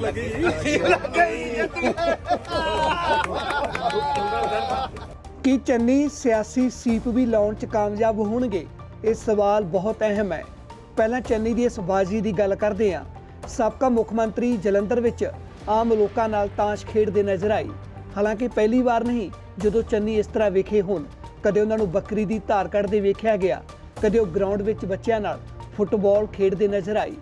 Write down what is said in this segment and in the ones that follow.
ਲੱਗੀ ਕੀ ਚੰਨੀ ਸਿਆਸੀ ਸੀਪ ਵੀ ਲਾਉਣ 'ਚ ਕਾਮਯਾਬ ਹੋਣਗੇ? ਇਹ ਸਵਾਲ ਬਹੁਤ ਅਹਿਮ ਹੈ। ਪਹਿਲਾਂ ਚੰਨੀ ਦੀ ਇਸ ਬਾਜ਼ੀ ਦੀ ਗੱਲ ਕਰਦੇ ਹਾਂ। ਸਾਬਕਾ ਮੁੱਖ ਮੰਤਰੀ ਜਲੰਧਰ ਵਿੱਚ ਆਮ ਲੋਕਾਂ ਨਾਲ ਤਾਸ਼ ਖੇਡਦੇ ਨਜ਼ਰ ਆਈ ਹਾਲਾਂਕਿ ਪਹਿਲੀ ਵਾਰ ਨਹੀਂ ਜਦੋਂ ਚੰਨੀ ਇਸ ਤਰ੍ਹਾਂ ਵਿਖੇ ਹੋਣ ਕਦੇ ਉਹਨਾਂ ਨੂੰ ਬੱਕਰੀ ਦੀ ਧਾਰ ਕੱਢਦੇ ਵੇਖਿਆ ਗਿਆ ਕਦੇ ਉਹ ਗਰਾਊਂਡ ਵਿੱਚ ਬੱਚਿਆਂ ਨਾਲ ਫੁੱਟਬਾਲ ਖੇਡਦੇ ਨਜ਼ਰ ਆਈ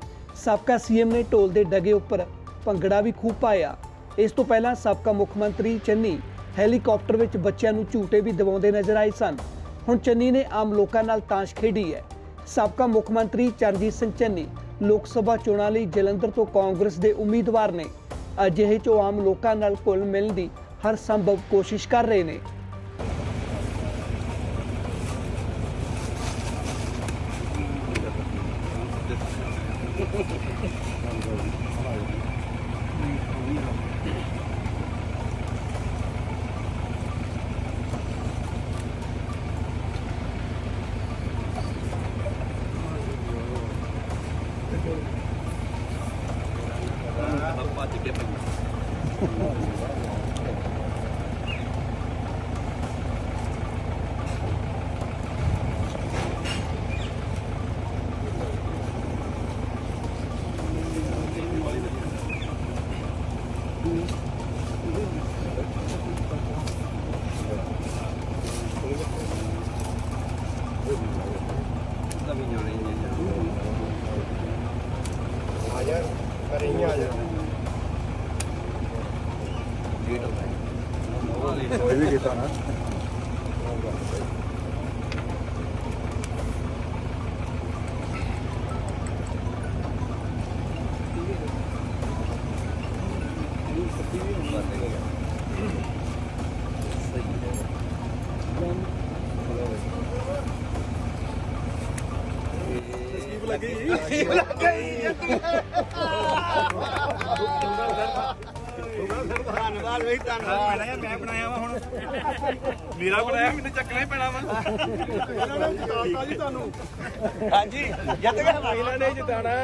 ਸਾਬਕਾ ਸੀਐਮ ਨੇ ਢੋਲ ਦੇ ਡਗੇ ਉੱਪਰ ਭੰਗੜਾ ਵੀ ਖੂਬ ਪਾਇਆ। ਇਸ ਤੋਂ ਪਹਿਲਾਂ ਸਾਬਕਾ ਮੁੱਖ ਮੰਤਰੀ ਚੰਨੀ ਹੈਲੀਕਾਪਟਰ ਵਿੱਚ ਬੱਚਿਆਂ ਨੂੰ ਝੂਟੇ ਵੀ ਦਿਵਾਉਂਦੇ ਨਜ਼ਰ ਆਏ ਸਨ। ਹੁਣ ਚੰਨੀ ਨੇ ਆਮ ਲੋਕਾਂ ਨਾਲ ਤਾਸ਼ ਖੇਡੀ ਹੈ। ਸਾਬਕਾ ਮੁੱਖ ਮੰਤਰੀ ਚਰਨਜੀਤ ਸਿੰਘ ਚੰਨੀ ਲੋਕ ਸਭਾ ਚੋਣਾਂ ਲਈ ਜਲੰਧਰ ਤੋਂ ਕਾਂਗਰਸ ਦੇ ਉਮੀਦਵਾਰ ਨੇ। ਅਜਿਹੇ 'ਚ ਉਹ ਆਮ ਲੋਕਾਂ ਨਾਲ ਘੁਲ ਮਿਲਣ ਦੀ ਹਰ ਸੰਭਵ ਕੋਸ਼ਿਸ਼ ਕਰ ਰਹੇ ਨੇ। ਆ ਜਾ Ayer, cariño, ayer. 여기 계산하 लगी लगी ਧੰਨਵਾਦ ਬਈ ਧੰਨਵਾਦ। ਬਣਾਇਆ ਮੈਂ ਬਣਾਇਆ ਵਾ ਹੁਣ। ਮੇਰਾ ਬਣਾਇਆ ਮੈਨੂੰ ਚੱਕਣਾ ਹੀ ਪੈਣਾ ਵਾ। ਇਹਨਾਂ ਨੇ ਜਿਤਾਤਾ ਜੀ ਤੁਹਾਨੂੰ ਹਾਂਜੀ ਜਿੱਤ ਗਿਆ ਇਹਨਾਂ ਨੇ ਜਿਤਾਣਾ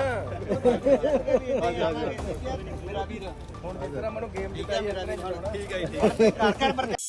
ਮੇਰਾ ਵੀਰ ਹੁਣ ਜਿਸ ਤਰ੍ਹਾਂ ਮੈਨੂੰ ਗੇਮ ਜਿੱਤਿਆ ਠੀਕ ਹੈ ਜੀ ਠੀਕ